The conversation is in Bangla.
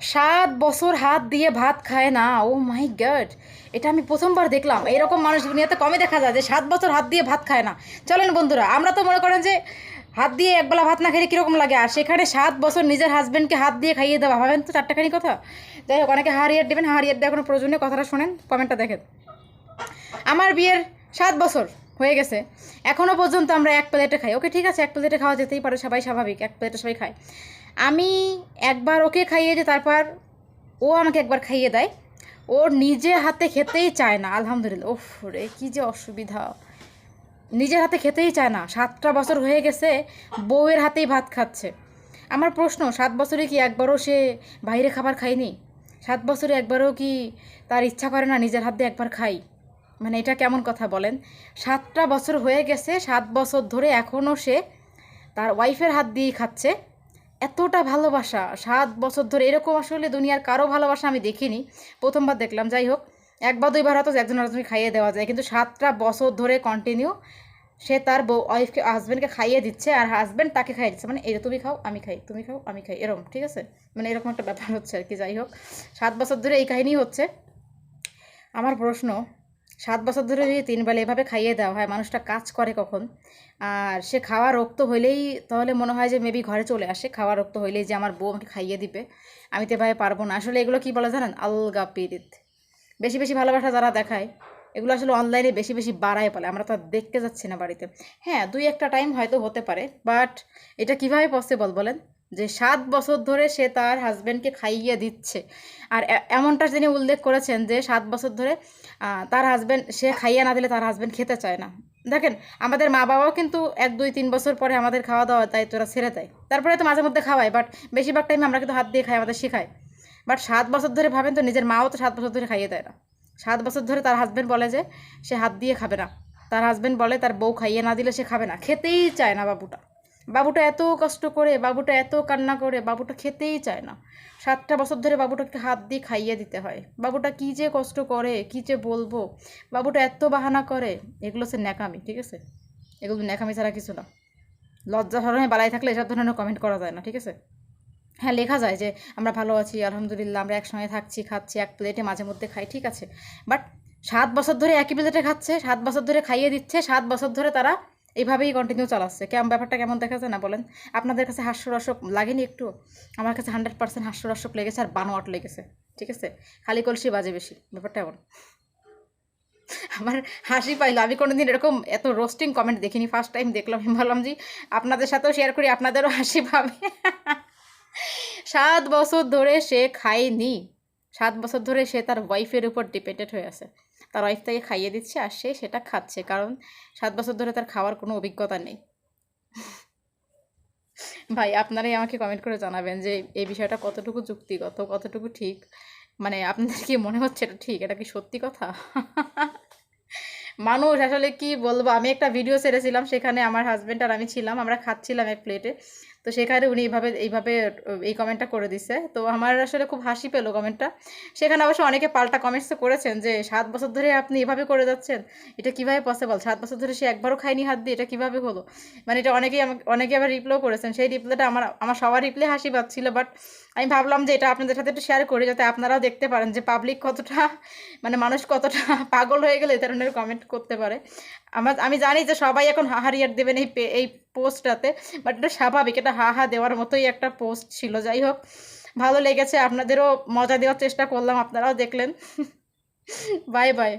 সাত বছর হাত দিয়ে ভাত খায় না, ও মাই গড এটা আমি প্রথমবার দেখলাম। এরকম মানুষ দুনিয়াতে কমই দেখা যায় যে সাত বছর হাত দিয়ে ভাত খায় না। চলেন বন্ধুরা, আমরা তো মনে করেন যে হাত দিয়ে একবেলা ভাত না খেলে কীরকম লাগে? আর সেখানে সাত বছর নিজের হাজব্যান্ডকে হাত দিয়ে খাইয়ে দেওয়া, ভাবেন তো চারটাখানি কথা? যাই হোক, অনেকে হারিয়ার দেবেন হারিয়ার দেওয়া কোনো প্রয়োজনীয় কথাটা শোনেন, কমেন্টটা দেখেন। আমার বিয়ের সাত বছর হয়ে গেছে। এখনও পর্যন্ত আমরা এক প্লেটে খাই। ওকে ঠিক আছে, এক প্লেটে খাওয়া যেতেই পারে, সবাই স্বাভাবিক, এক প্লেটে সবাই খায়। আমি একবার ওকে খাইয়ে যে তারপর ও আমাকে একবার খাইয়ে দেয়, ও নিজে হাতে খেতেই চায় না, আলহামদুলিল্লাহ। ওফ রে, কী যে অসুবিধা। নিজের হাতে খেতেই চায় না, সাতটা বছর হয়ে গেছে বউয়ের হাতেই ভাত খাচ্ছে। আমার প্রশ্ন, সাত বছরে কি একবারও সে বাইরে খাবার খায়নি? সাত বছরে একবারও কি তার ইচ্ছা করে না নিজের হাত একবার খাই? মানে এটা কেমন কথা বলেন? সাতটা বছর হয়ে গেছে, সাত বছর ধরে এখনও সে তার ওয়াইফের হাত দিয়েই খাচ্ছে। এতটা ভালোবাসা, সাত বছর ধরে এরকম আসলে দুনিয়ার কারও ভালোবাসা আমি দেখিনি। প্রথমবার দেখলাম, যাই হোক। একবার, দুইবার হয়তো একজন আরেকজনকে খাইয়ে দেওয়া যায়, কিন্তু সাতটা বছর ধরে কন্টিনিউ সে তার বউ, ওয়াইফকে হাজব্যান্ডকে খাইয়ে দিচ্ছে আর হাজব্যান্ড তাকে খাইয়ে দিচ্ছে। মানে এটা তুমি খাও, আমি খাই, তুমি খাও, আমি খাই এরকম ঠিক আছে? মানে এরকম একটা ব্যাপার হচ্ছে আর কি, যাই হোক। সাত বছর ধরে এই কাহিনী হচ্ছে। আমার প্রশ্ন সাত বছর ধরে যদি তিন বেলা এভাবে খাইয়ে দেওয়া হয় মানুষটা কাজ করে কখন? আর সে খাওয়া রক্ত হইলেই তাহলে মনে হয় যে মেবি ঘরে চলে আসে, খাওয়া রক্ত হইলেই যে আমার বউ আমাকে খাইয়ে দিবে। আমি তো এভাবে পারব না। আসলে এগুলো কি বলে জানেন? আলগা পিরিত বেশি বেশি ভালোবাসা যারা দেখায়, এগুলো আসলে অনলাইনে বেশি বেশি বাড়ায় বলে। আমরা তো দেখতে যাচ্ছি না বাড়িতে। হ্যাঁ দুই একটা টাইম হয়তো হতে পারে বাট এটা কীভাবে পসিবল বলেন? যে সাত বছর ধরে সে তার হাজব্যান্ডকে খাইয়ে দিচ্ছে। আর এমনটা তিনি উল্লেখ করেছেন যে সাত বছর ধরে তার হাজব্যান্ড সে খাইয়ে না দিলে তার হাজব্যান্ড খেতে চায় না। দেখেন, আমাদের মা বাবাও কিন্তু এক, দুই, তিন বছর পরে আমাদের খাওয়া দাওয়া তাই তোরা ছেড়ে দেয়। তারপরে তো মাঝে মধ্যে খাওয়ায় বাট বেশিরভাগ টাইমে আমরা কিন্তু হাত দিয়ে খাই, আমাদের শেখায়। বাট সাত বছর ধরে ভাবেন তো নিজের মাও তো সাত বছর ধরে খাইয়ে দেয় না। সাত বছর ধরে তার হাজব্যান্ড বলে যে, সে হাত দিয়ে খাবে না। তার হাজব্যান্ড বলে তার বউ খাইয়ে না দিলে সে খাবে না। খেতেই চায় না বাবুটা। বাবুটা এত কষ্ট করে, বাবুটা এত কান্না করে, বাবুটা খেতেই চায় না। সাতটা বছর ধরে বাবুটাকে হাত দিয়ে খাইয়ে দিতে হয়। বাবুটা কী যে কষ্ট করে, কী যে বলব? বাবুটা এত বাহানা করে, এগুলো হচ্ছে ন্যাকামি, ঠিক আছে? এগুলো ন্যাকামি ছাড়া কিছু না। লজ্জা ধরনের বালাই থাকলে এসব ধরনের কমেন্ট করা যায় না, ঠিক আছে? হ্যাঁ লেখা যায় যে, আমরা ভালো আছি, আলহামদুলিল্লাহ, আমরা একসঙ্গে থাকছি, খাচ্ছি, এক প্লেটে মাঝে মধ্যে খাই, ঠিক আছে? বাট সাত বছর ধরে একই প্লেটে খাচ্ছে, সাত বছর ধরে খাইয়ে দিচ্ছে, সাত বছর ধরে তারা এইভাবেই কন্টিনিউ চালাচ্ছে। কেমন ব্যাপারটা কেমন দেখা যায় না বলেন? আপনাদের কাছে হাস্যরসক লাগেনি একটু? আমার কাছে হান্ড্রেড পার্সেন্ট হাস্যরসক লেগেছে আর বানোয়াট লেগেছে, ঠিক আছে? খালি কলসি বাজে বেশি, ব্যাপারটা এমন। আমার হাসি পাইলো। আমি কোনোদিন এরকম এত রোস্টিং কমেন্ট দেখিনি। ফার্স্ট টাইম দেখলাম, আমি ভাবলাম যে, আপনাদের সাথেও শেয়ার করি, আপনাদেরও হাসি পাবে। সাত বছর ধরে সে খায়নি। সাত বছর ধরে সে তার ওয়াইফের উপর ডিপেন্ডেন্ট হয়ে আছে। তার ওয়াইফ তাকে খাইয়ে দিচ্ছে আর সে সেটা খাচ্ছে, কারণ সাত বছর ধরে তার খাওয়ার কোনো অভিজ্ঞতা নেই। ভাই, আপনারাই আমাকে কমেন্ট করে জানাবেন যে এই বিষয়টা কতটুকু যুক্তিগত, কতটুকু ঠিক? মানে আপনাদের কি মনে হচ্ছে এটা ঠিক? এটা কি সত্যি কথা? মানুষ, আসলে কি বলব? আমি একটা ভিডিও ছেড়েছিলাম, সেখানে আমার হাজব্যান্ড আর আমি ছিলাম, আমরা খাচ্ছিলাম এক প্লেটে তো সেখানে উনি এইভাবে এইভাবে এই কমেন্টটা করে দিছে। তো আমার আসলে খুব হাসি পেল কমেন্টটা সেখানে অবশ্য অনেকে পাল্টা কমেন্টস করেছেন যে, সাত বছর ধরে আপনি এভাবে করে যাচ্ছেন, এটা কীভাবে পসিবল সাত বছর ধরে সে একবারও খায়নি হাত দিয়ে, এটা কীভাবে হলো? মানে এটা অনেকেই আমাকে, অনেকে আবার রিপ্লাই করেছেন। সেই রিপ্লাইটা আমার আমার সবার রিপ্লাই হাসি পাচ্ছিল বাট আমি ভাবলাম যে, এটা আপনাদের সাথে একটু শেয়ার করি, যাতে আপনারাও দেখতে পারেন যে পাবলিক কতটা মানে মানুষ কতটা পাগল হয়ে গেলে এই ধরনের কমেন্ট করতে পারে। আমার, আমি জানি যে সবাই এখন হাহারিয়ার দেবেন এই এই পোস্টটাতে বাট এটা স্বাভাবিক, এটা হা হা দেওয়ার মতোই একটা পোস্ট ছিল। যাই হোক, ভালো লেগেছে। আপনাদেরও মজা দেওয়ার চেষ্টা করলাম। আপনারাও দেখলেন। Bye bye